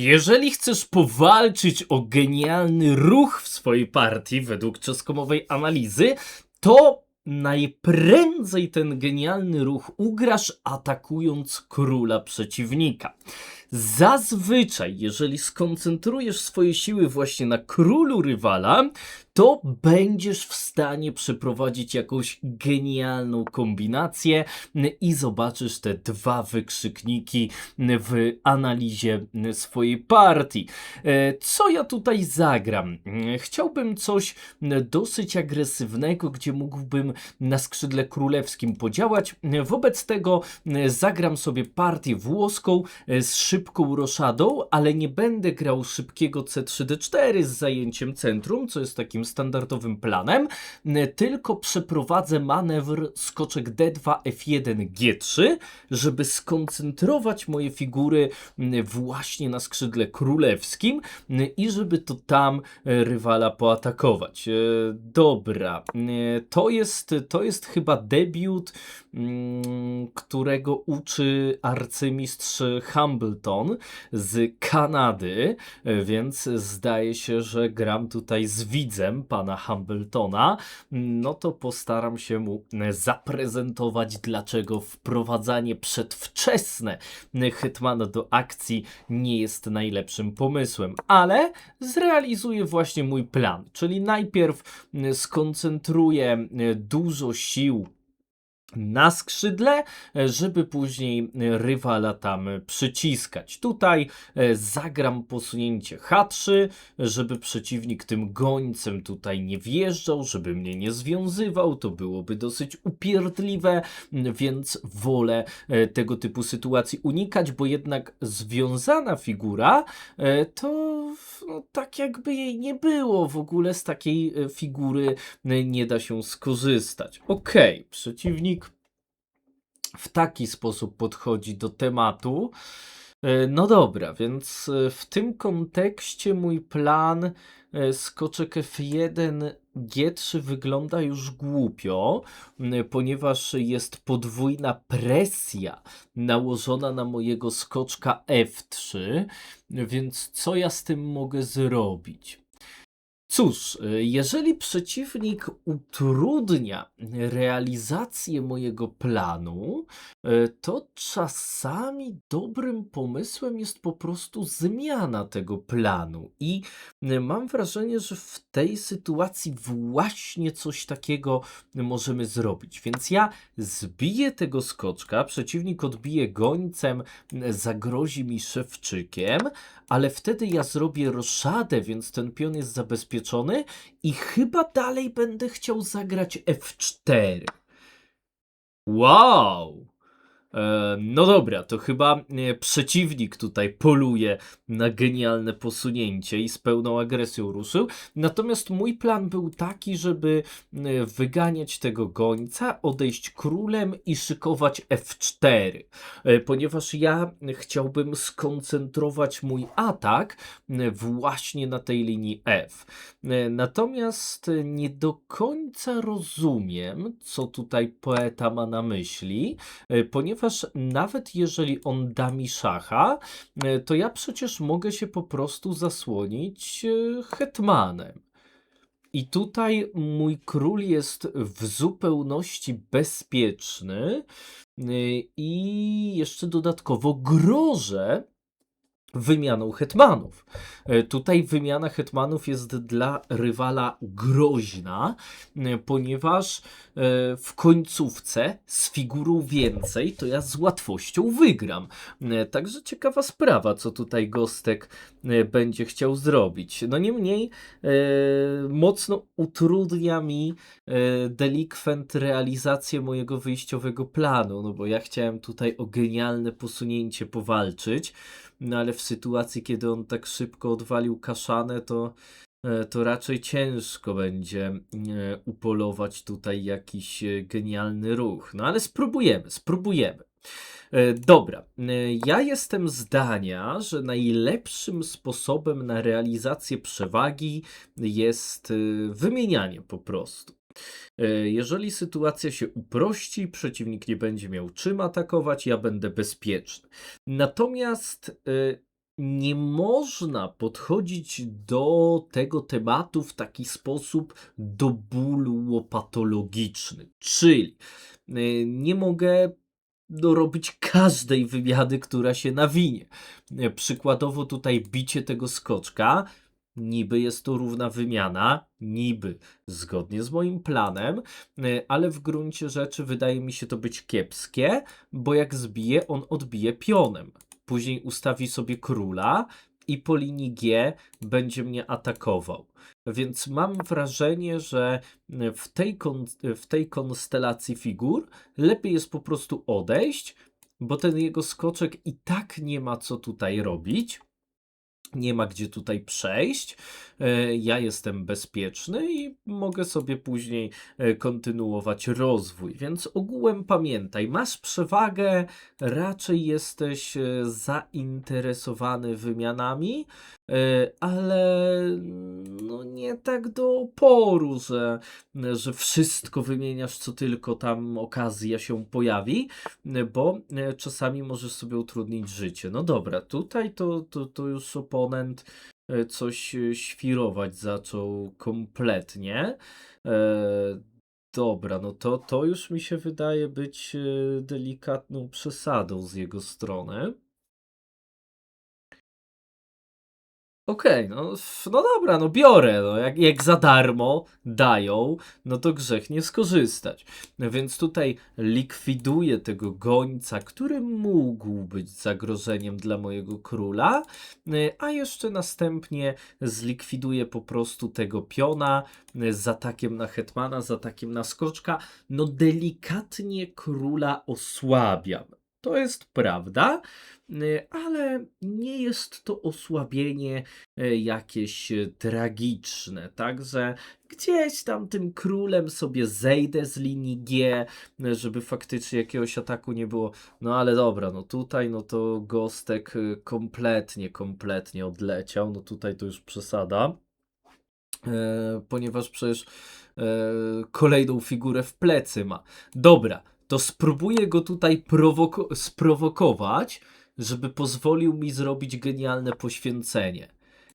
Jeżeli chcesz powalczyć o genialny ruch w swojej partii według czeskomowej analizy, to najprędzej ten genialny ruch ugrasz atakując króla przeciwnika. Zazwyczaj, jeżeli skoncentrujesz swoje siły właśnie na królu rywala, to będziesz w stanie przeprowadzić jakąś genialną kombinację i zobaczysz te dwa wykrzykniki w analizie swojej partii. E, Co ja tutaj zagram? E, Chciałbym coś dosyć agresywnego, gdzie mógłbym na skrzydle królewskim podziałać. E, Wobec tego zagram sobie partię włoską z szybką roszadą, ale nie będę grał szybkiego C3D4 z zajęciem centrum, co jest takim standardowym planem, tylko przeprowadzę manewr skoczek D2, F1, G3, żeby skoncentrować moje figury właśnie na skrzydle królewskim i żeby to tam e, rywala poatakować. E, Dobra, to jest, to jest chyba debiut, którego uczy arcymistrz Hambleton z Kanady, e, więc zdaje się, że gram tutaj z widzem pana Hambletona. No to postaram się mu e, zaprezentować, dlaczego wprowadzanie przedwczesne e, Hetmana do akcji nie jest najlepszym pomysłem, ale zrealizuję właśnie mój plan, czyli najpierw skoncentruję dużo sił na skrzydle, e, żeby później rywala tam przyciskać. Tutaj e, zagram posunięcie H3, żeby przeciwnik tym gońcem tutaj nie wjeżdżał, żeby mnie nie związywał, to byłoby dosyć upierdliwe, więc wolę e, tego typu sytuacji unikać, bo jednak związana figura to no, tak jakby jej nie było. W ogóle z takiej figury nie da się skorzystać. Okej, przeciwnik w taki sposób podchodzi do tematu. E, No dobra, więc e, w tym kontekście mój plan e, skoczek F1 G3 wygląda już głupio, ponieważ jest podwójna presja nałożona na mojego skoczka F3, więc co ja z tym mogę zrobić? Cóż, jeżeli przeciwnik utrudnia realizację mojego planu, to czasami dobrym pomysłem jest po prostu zmiana tego planu. I mam wrażenie, że w tej sytuacji właśnie coś takiego możemy zrobić. Więc ja zbiję tego skoczka, przeciwnik odbije gońcem, zagrozi mi szewczykiem, ale wtedy ja zrobię roszadę, więc ten pion jest zabezpieczony i chyba dalej będę chciał zagrać F4. Wow! E, no dobra, to chyba e, przeciwnik tutaj poluje na genialne posunięcie i z pełną agresją ruszył. Natomiast mój plan był taki, żeby e, wyganiać tego gońca, odejść królem i szykować F4, e, ponieważ ja chciałbym skoncentrować mój atak właśnie na tej linii F. Natomiast nie do końca rozumiem, co tutaj poeta ma na myśli, e, ponieważ nawet jeżeli on da mi szacha, e, to ja przecież mogę się po prostu zasłonić e, hetmanem. I tutaj mój król jest w zupełności bezpieczny e, i jeszcze dodatkowo grożę wymianą hetmanów. E, Tutaj wymiana hetmanów jest dla rywala groźna, e, ponieważ e, w końcówce z figurą więcej to ja z łatwością wygram. Także ciekawa sprawa, co tutaj Gostek będzie chciał zrobić. No niemniej mocno utrudnia mi delikwent realizację mojego wyjściowego planu, no bo ja chciałem tutaj o genialne posunięcie powalczyć, no ale w sytuacji, kiedy on tak szybko odwalił kaszanę, to, e, to raczej ciężko będzie e, upolować tutaj jakiś e, genialny ruch. No ale spróbujemy, spróbujemy. Dobra, ja jestem zdania, że najlepszym sposobem na realizację przewagi jest wymienianie po prostu. E, Jeżeli sytuacja się uprości, przeciwnik nie będzie miał czym atakować, ja będę bezpieczny. Natomiast e, nie można podchodzić do tego tematu w taki sposób do bólu łopatologiczny. Czyli y, nie mogę dorobić każdej wywiady, która się nawinie. Przykładowo tutaj bicie tego skoczka. Niby jest to równa wymiana, niby zgodnie z moim planem, y, ale w gruncie rzeczy wydaje mi się to być kiepskie, bo jak zbije, on odbije pionem. Później ustawi sobie króla i po linii G będzie mnie atakował. Więc mam wrażenie, że w tej, kon- w tej konstelacji figur lepiej jest po prostu odejść, bo ten jego skoczek i tak nie ma co tutaj robić. Nie ma gdzie tutaj przejść. E, Ja jestem bezpieczny i mogę sobie później e, kontynuować rozwój. Więc ogółem pamiętaj, masz przewagę, raczej jesteś e, zainteresowany wymianami, ale no nie tak do oporu, że, że wszystko wymieniasz, co tylko tam okazja się pojawi, e, bo e, czasami możesz sobie utrudnić życie. No dobra, tutaj to, to, to już oponent e, coś e, świrować zaczął kompletnie. E, Dobra, no to, to już mi się wydaje być e, delikatną przesadą z jego strony. Okej, no, f- no dobra, no biorę, no jak, jak za darmo dają, no to grzech nie skorzystać. No Więc tutaj likwiduję tego gońca, który mógł być zagrożeniem dla mojego króla, y, a jeszcze następnie zlikwiduję po prostu tego piona y, z atakiem na hetmana, z atakiem na skoczka. No delikatnie króla osłabiam. To jest prawda, y, ale nie jest to osłabienie e, jakieś e, tragiczne. Także gdzieś tam tym królem sobie zejdę z linii G, żeby faktycznie jakiegoś ataku nie było. No ale dobra, no tutaj no to Gostek kompletnie, kompletnie odleciał. No tutaj to już przesada. Ponieważ przecież kolejną figurę w plecy ma. Dobra, to spróbuję go tutaj prowoko- sprowokować, żeby pozwolił mi zrobić genialne poświęcenie.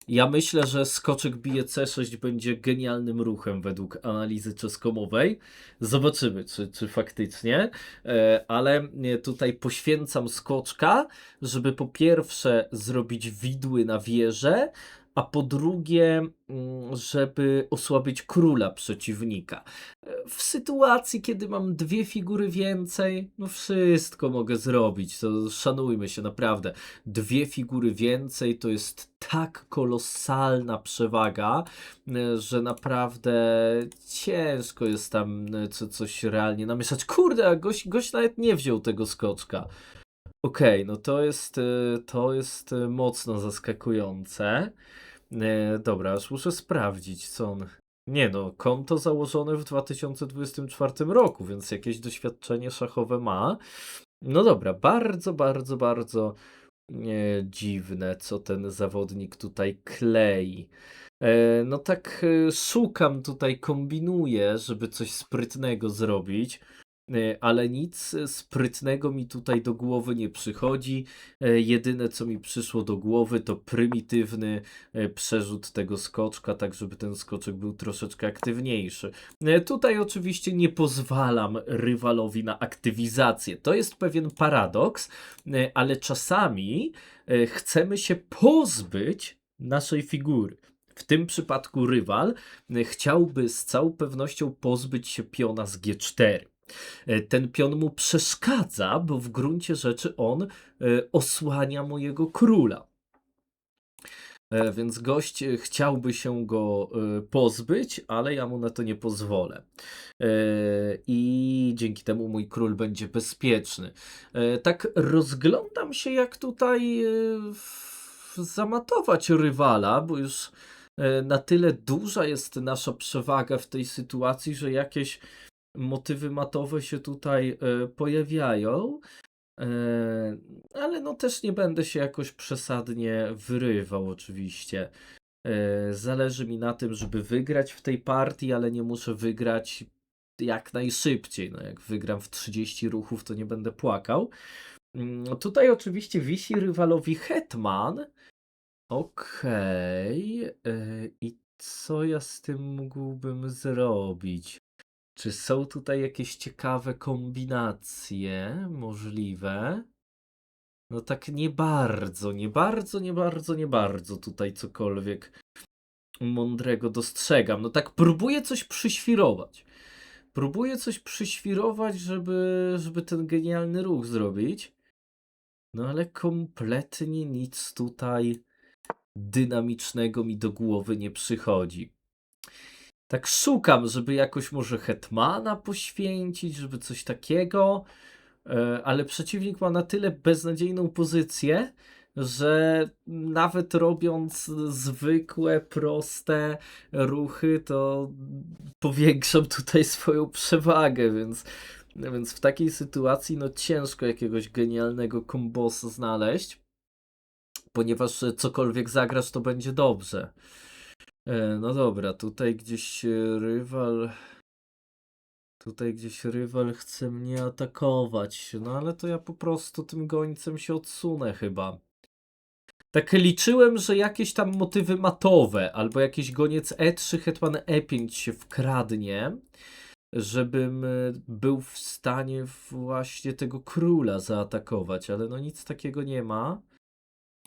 Ja myślę, że skoczek bije C6 będzie genialnym ruchem według analizy czeskomowej. Zobaczymy, czy, czy faktycznie. E, ale e, tutaj poświęcam skoczka, żeby po pierwsze zrobić widły na wieżę, a po drugie, mm, żeby osłabić króla przeciwnika. E, W sytuacji, kiedy mam dwie figury więcej, no wszystko mogę zrobić. To szanujmy się naprawdę. Dwie figury więcej to jest tak kolosalna przewaga, e, że naprawdę ciężko jest tam e, co, coś realnie namieszać. Kurde, gość, gość nawet nie wziął tego skoczka. Okej, no to jest, e, to jest e, mocno zaskakujące. E, dobra, aż muszę sprawdzić, co on. Nie no, konto założone w 2024 roku, więc jakieś doświadczenie szachowe ma. No dobra, bardzo, bardzo, bardzo dziwne, co ten zawodnik tutaj klei. No tak szukam tutaj, kombinuję, żeby coś sprytnego zrobić. E, Ale nic sprytnego mi tutaj do głowy nie przychodzi. E, Jedyne co mi przyszło do głowy to prymitywny e, przerzut tego skoczka, tak żeby ten skoczek był troszeczkę aktywniejszy. Tutaj oczywiście nie pozwalam rywalowi na aktywizację. To jest pewien paradoks, ale czasami chcemy się pozbyć naszej figury. W tym przypadku rywal chciałby z całą pewnością pozbyć się piona z G4. E, Ten pion mu przeszkadza, bo w gruncie rzeczy on e, osłania mojego króla. E, Więc gość chciałby się go pozbyć, ale ja mu na to nie pozwolę. I dzięki temu mój król będzie bezpieczny. Tak rozglądam się, jak tutaj zamatować rywala, bo już na tyle duża jest nasza przewaga w tej sytuacji, że jakieś motywy matowe się tutaj e, pojawiają. E, ale no też nie będę się jakoś przesadnie wyrywał, oczywiście. E, zależy mi na tym, żeby wygrać w tej partii, ale nie muszę wygrać jak najszybciej. No, jak wygram w 30 ruchów, to nie będę płakał. Mm, Tutaj oczywiście wisi rywalowi Hetman, Okej. e, I co ja z tym mógłbym zrobić? Czy są tutaj jakieś ciekawe kombinacje możliwe? No tak nie bardzo, nie bardzo, nie bardzo, nie bardzo tutaj cokolwiek mądrego dostrzegam. No tak próbuję coś przyświrować. Próbuję coś przyświrować, żeby, żeby ten genialny ruch zrobić. No ale kompletnie nic tutaj dynamicznego mi do głowy nie przychodzi. Tak szukam, żeby jakoś może Hetmana poświęcić, żeby coś takiego, e, ale przeciwnik ma na tyle beznadziejną pozycję, że nawet robiąc zwykłe, proste ruchy, to powiększam tutaj swoją przewagę, więc, więc w takiej sytuacji no ciężko jakiegoś genialnego kombosa znaleźć ponieważ e, cokolwiek zagrasz, to będzie dobrze. E, No dobra, tutaj gdzieś rywal. Tutaj gdzieś rywal chce mnie atakować. No ale to ja po prostu tym gońcem się odsunę chyba. Tak liczyłem, że jakieś tam motywy matowe, albo jakiś goniec E3, hetman E5 się wkradnie, żebym e, był w stanie właśnie tego króla zaatakować, ale no nic takiego nie ma.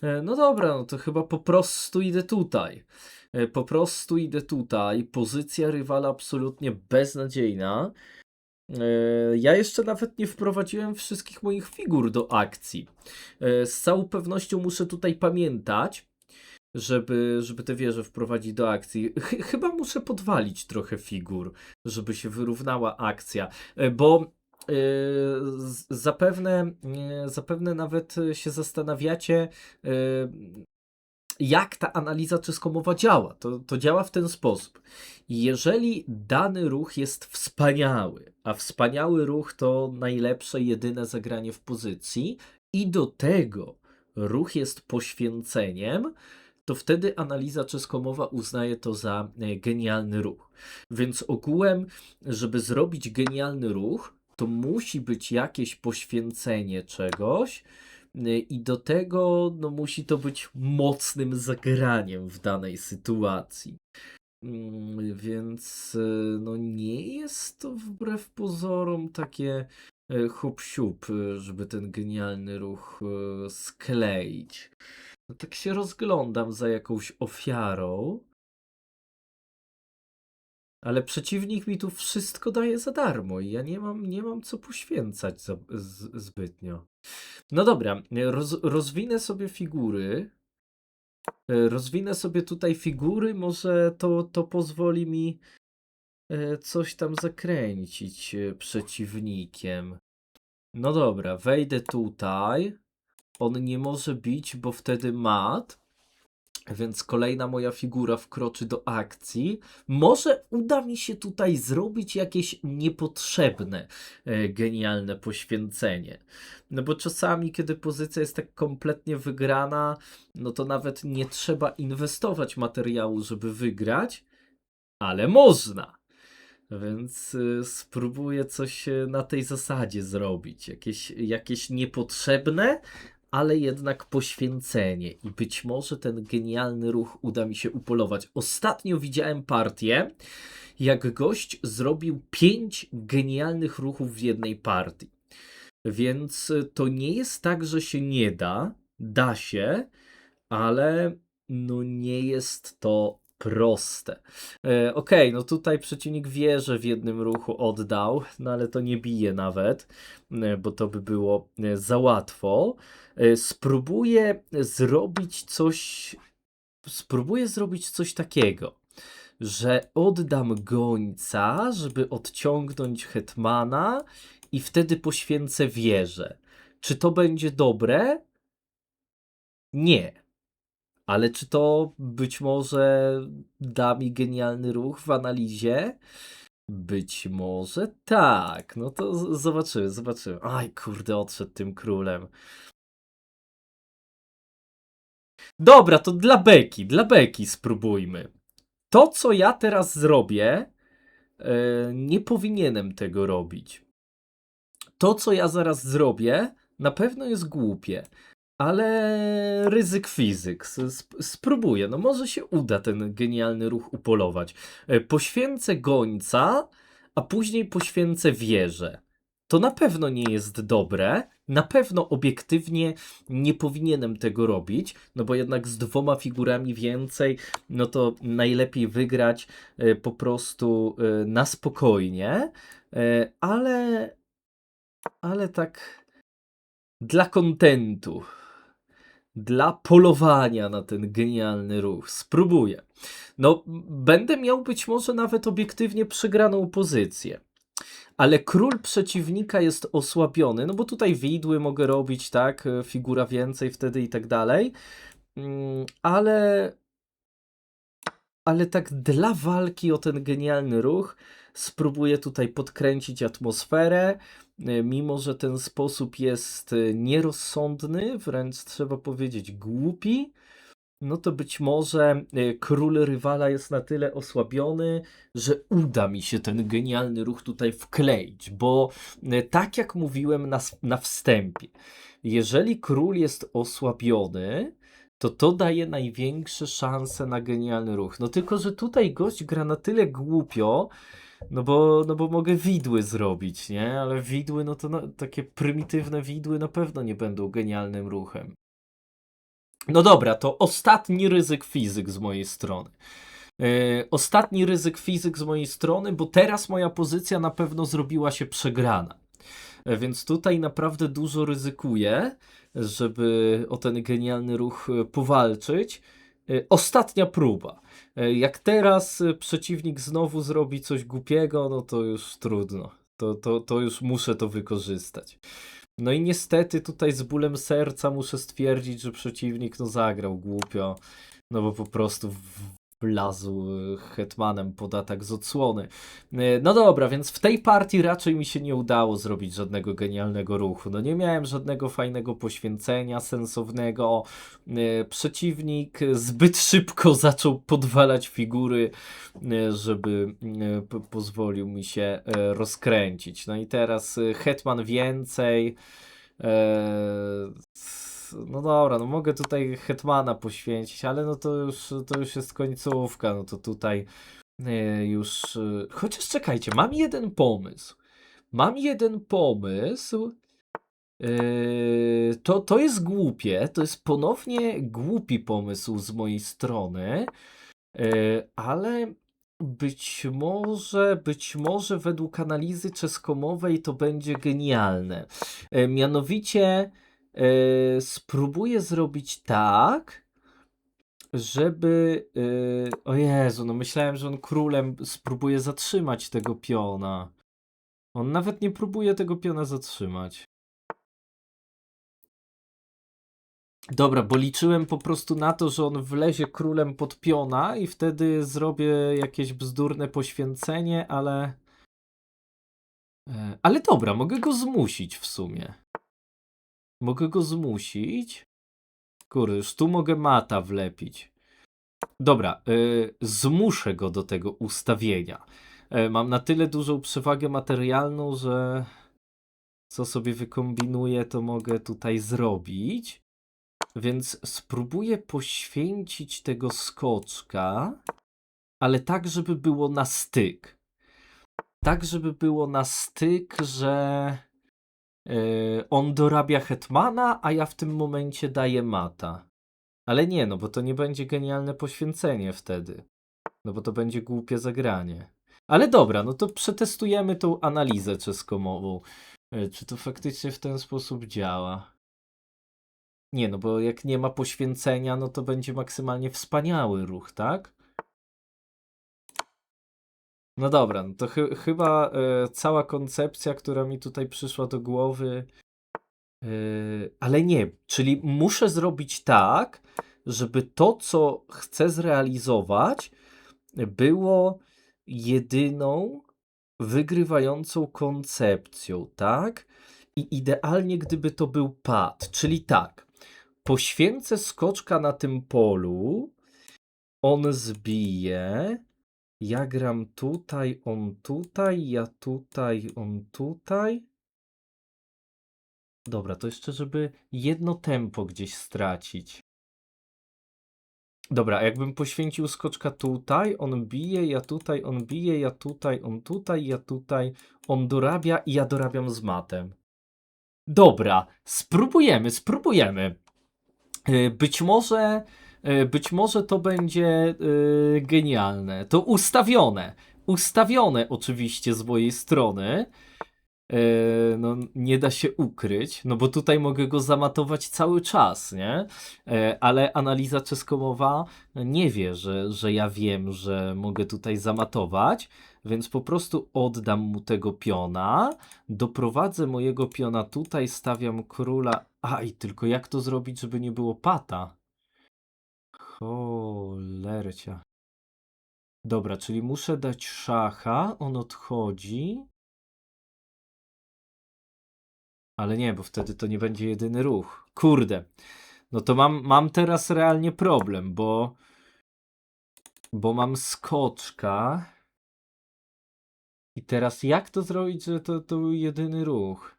E, No dobra, no to chyba po prostu idę tutaj. E, Po prostu idę tutaj. Pozycja rywala absolutnie beznadziejna. E, Ja jeszcze nawet nie wprowadziłem wszystkich moich figur do akcji. Z całą pewnością muszę tutaj pamiętać, żeby, żeby te wieże wprowadzić do akcji. Ch chyba muszę podwalić trochę figur, żeby się wyrównała akcja, bo zapewne, e, zapewne nawet się zastanawiacie, e, jak ta analiza czyskomowa działa. To, to działa w ten sposób. Jeżeli dany ruch jest wspaniały, a wspaniały ruch to najlepsze, jedyne zagranie w pozycji, i do tego ruch jest poświęceniem, to wtedy analiza czyskomowa uznaje to za e, genialny ruch. Więc ogółem, żeby zrobić genialny ruch, to musi być jakieś poświęcenie czegoś, y, i do tego no, musi to być mocnym zagraniem w danej sytuacji. Mm, Więc y, no, nie jest to wbrew pozorom takie y, hop żeby ten genialny ruch skleić. No, tak się rozglądam za jakąś ofiarą. Ale przeciwnik mi tu wszystko daje za darmo i ja nie mam, nie mam co poświęcać za, z, zbytnio. No dobra, roz, rozwinę sobie figury. E, Rozwinę sobie tutaj figury, może to, to pozwoli mi e, coś tam zakręcić e, przeciwnikiem. No dobra, wejdę tutaj. On nie może bić, bo wtedy mat. Więc kolejna moja figura wkroczy do akcji. Może uda mi się tutaj zrobić jakieś niepotrzebne, e, genialne poświęcenie. No bo czasami, kiedy pozycja jest tak kompletnie wygrana, no to nawet nie trzeba inwestować materiału, żeby wygrać, ale można. Więc y, spróbuję coś y, na tej zasadzie zrobić. Jakieś, jakieś niepotrzebne, ale jednak poświęcenie. I być może ten genialny ruch uda mi się upolować. Ostatnio widziałem partię, jak gość zrobił pięć genialnych ruchów w jednej partii. Więc y, to nie jest tak, że się nie da. Da się, ale no nie jest to proste. E, Okej, no tutaj przeciwnik wie, że w jednym ruchu oddał, no ale to nie bije nawet, e, bo to by było e, za łatwo. E, Spróbuję zrobić coś. Spróbuję zrobić coś takiego, że oddam gońca, żeby odciągnąć hetmana i wtedy poświęcę wieżę. Czy to będzie dobre? Nie. Ale czy to być może da mi genialny ruch w analizie? Być może tak. No to zobaczymy, zobaczymy. Aj, kurde, odszedł tym królem. Dobra, to dla beki, dla beki spróbujmy. To, co ja teraz zrobię, e, nie powinienem tego robić. To, co ja zaraz zrobię, na pewno jest głupie, ale ryzyk fizyk. Sp spróbuję. No może się uda ten genialny ruch upolować. E, Poświęcę gońca, a później poświęcę wieżę. To na pewno nie jest dobre. Na pewno obiektywnie nie powinienem tego robić, no bo jednak z dwoma figurami więcej, no to najlepiej wygrać e, po prostu e, na spokojnie, ale ale tak dla kontentu, dla polowania na ten genialny ruch. Spróbuję. No, będę miał być może nawet obiektywnie przegraną pozycję. Ale król przeciwnika jest osłabiony, no bo tutaj widły mogę robić, tak? e, Figura więcej wtedy i tak dalej. Mm, Ale ale tak dla walki o ten genialny ruch spróbuję tutaj podkręcić atmosferę, mimo że ten sposób jest e, nierozsądny, wręcz trzeba powiedzieć głupi. No to być może e, król rywala jest na tyle osłabiony, że uda mi się ten genialny ruch tutaj wkleić, bo e, tak jak mówiłem na, na wstępie, jeżeli król jest osłabiony, to to daje największe szanse na genialny ruch. No tylko, że tutaj gość gra na tyle głupio, no bo, no bo mogę widły zrobić, nie? Ale widły, no to takie prymitywne widły na pewno nie będą genialnym ruchem. No dobra, to ostatni ryzyk fizyk z mojej strony. Yy, ostatni ryzyk fizyk z mojej strony, bo teraz moja pozycja na pewno zrobiła się przegrana. E, Więc tutaj naprawdę dużo ryzykuję, żeby o ten genialny ruch e, powalczyć. E, Ostatnia próba. E, Jak teraz e, przeciwnik znowu zrobi coś głupiego, no to już trudno. To, to, to już muszę to wykorzystać. No i niestety tutaj z bólem serca muszę stwierdzić, że przeciwnik no zagrał głupio, no bo po prostu wlazł e, hetmanem pod atak z odsłony. E, No dobra, więc w tej partii raczej mi się nie udało zrobić żadnego genialnego ruchu. No nie miałem żadnego fajnego poświęcenia, sensownego. E, Przeciwnik zbyt szybko zaczął podwalać figury, żeby pozwolił mi się rozkręcić. No i teraz hetman więcej. E, No dobra, no mogę tutaj hetmana poświęcić, ale no to już, to już jest końcówka, no to tutaj e, już... e, Chociaż czekajcie, mam jeden pomysł. Mam jeden pomysł. E, To, to jest głupie, to jest ponownie głupi pomysł z mojej strony, ale być może, być może według analizy czeskomowej to będzie genialne. Mianowicie e, spróbuję zrobić tak, żeby. e, O Jezu, no myślałem, że on królem spróbuje zatrzymać tego piona. On nawet nie próbuje tego piona zatrzymać. Dobra, bo liczyłem po prostu na to, że on wlezie królem pod piona i wtedy zrobię jakieś bzdurne poświęcenie, ale. E, Ale dobra, mogę go zmusić w sumie. Mogę go zmusić. Kurde, już tu mogę mata wlepić. Dobra, y, zmuszę go do tego ustawienia. E, mam na tyle dużą przewagę materialną, że co sobie wykombinuję, to mogę tutaj zrobić. Więc spróbuję poświęcić tego skoczka, ale tak, żeby było na styk. Tak, żeby było na styk, że on dorabia hetmana, a ja w tym momencie daję mata. Ale nie, no bo to nie będzie genialne poświęcenie wtedy. No bo to będzie głupie zagranie. Ale dobra, no to przetestujemy tą analizę czeskomową. Yy, Czy to faktycznie w ten sposób działa? Nie, no bo jak nie ma poświęcenia, no to będzie maksymalnie wspaniały ruch, tak? No dobra, no to chy chyba e, cała koncepcja, która mi tutaj przyszła do głowy. e, ale nie, czyli muszę zrobić tak, żeby to, co chcę zrealizować, było jedyną wygrywającą koncepcją, tak? I idealnie, gdyby to był pad, czyli tak. Poświęcę skoczka na tym polu, on zbije. Ja gram tutaj, on tutaj, ja tutaj, on tutaj. Dobra, to jeszcze, żeby jedno tempo gdzieś stracić. Dobra, jakbym poświęcił skoczka tutaj, on bije, ja tutaj, on bije, ja tutaj, on tutaj, ja tutaj, on dorabia i ja dorabiam z matem. Dobra, spróbujemy, spróbujemy. E, Być może, być może to będzie e, genialne. To ustawione. Ustawione oczywiście z mojej strony. E, No, nie da się ukryć, no bo tutaj mogę go zamatować cały czas, nie? E, Ale analiza czeskomowa nie wie, że, że ja wiem, że mogę tutaj zamatować, więc po prostu oddam mu tego piona, doprowadzę mojego piona tutaj, stawiam króla. Aj, tylko jak to zrobić, żeby nie było pata? Cholercia. Dobra, czyli muszę dać szacha, on odchodzi. Ale nie, bo wtedy to nie będzie jedyny ruch. Kurde. No to mam, mam teraz realnie problem, bo. Bo mam skoczka. I teraz jak to zrobić, że to, to był jedyny ruch?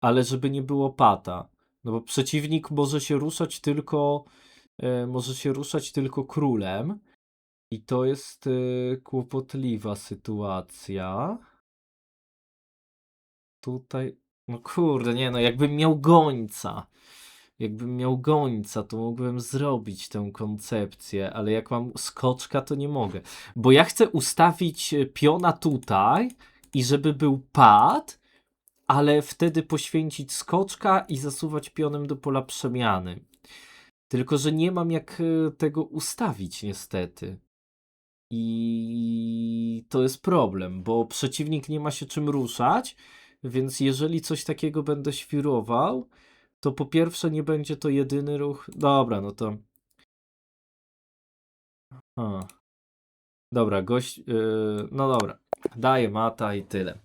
Ale żeby nie było pata. No bo przeciwnik może się ruszać tylko. E, może się ruszać tylko królem. I to jest e, kłopotliwa sytuacja. Tutaj. No kurde, nie no, jakbym miał gońca. Jakbym miał gońca, to mógłbym zrobić tę koncepcję, ale jak mam skoczka, to nie mogę. Bo ja chcę ustawić e, piona tutaj i żeby był pad, ale wtedy poświęcić skoczka i zasuwać pionem do pola przemiany. Tylko, że nie mam jak e, tego ustawić, niestety. I to jest problem, bo przeciwnik nie ma się czym ruszać, więc jeżeli coś takiego będę świrował, to po pierwsze nie będzie to jedyny ruch. Dobra, no to. A. Dobra, gość. Yy, no dobra, daję mata i tyle.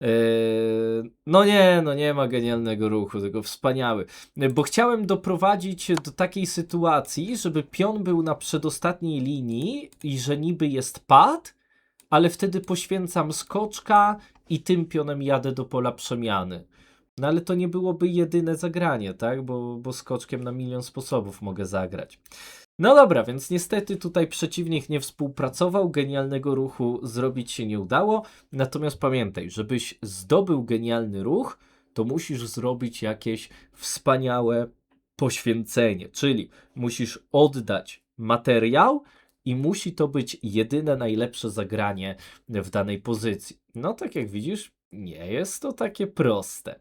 Yy, no nie, no nie ma genialnego ruchu, tylko wspaniały. Yy, Bo chciałem doprowadzić do takiej sytuacji, żeby pion był na przedostatniej linii i że niby jest pad, ale wtedy poświęcam skoczka i tym pionem jadę do pola przemiany. No ale to nie byłoby jedyne zagranie, tak? Bo, bo skoczkiem na milion sposobów mogę zagrać. No dobra, więc niestety tutaj przeciwnik nie współpracował, genialnego ruchu zrobić się nie udało. Natomiast pamiętaj, żebyś zdobył genialny ruch, to musisz zrobić jakieś wspaniałe poświęcenie, czyli musisz oddać materiał i musi to być jedyne najlepsze zagranie w danej pozycji. No tak jak widzisz, nie jest to takie proste.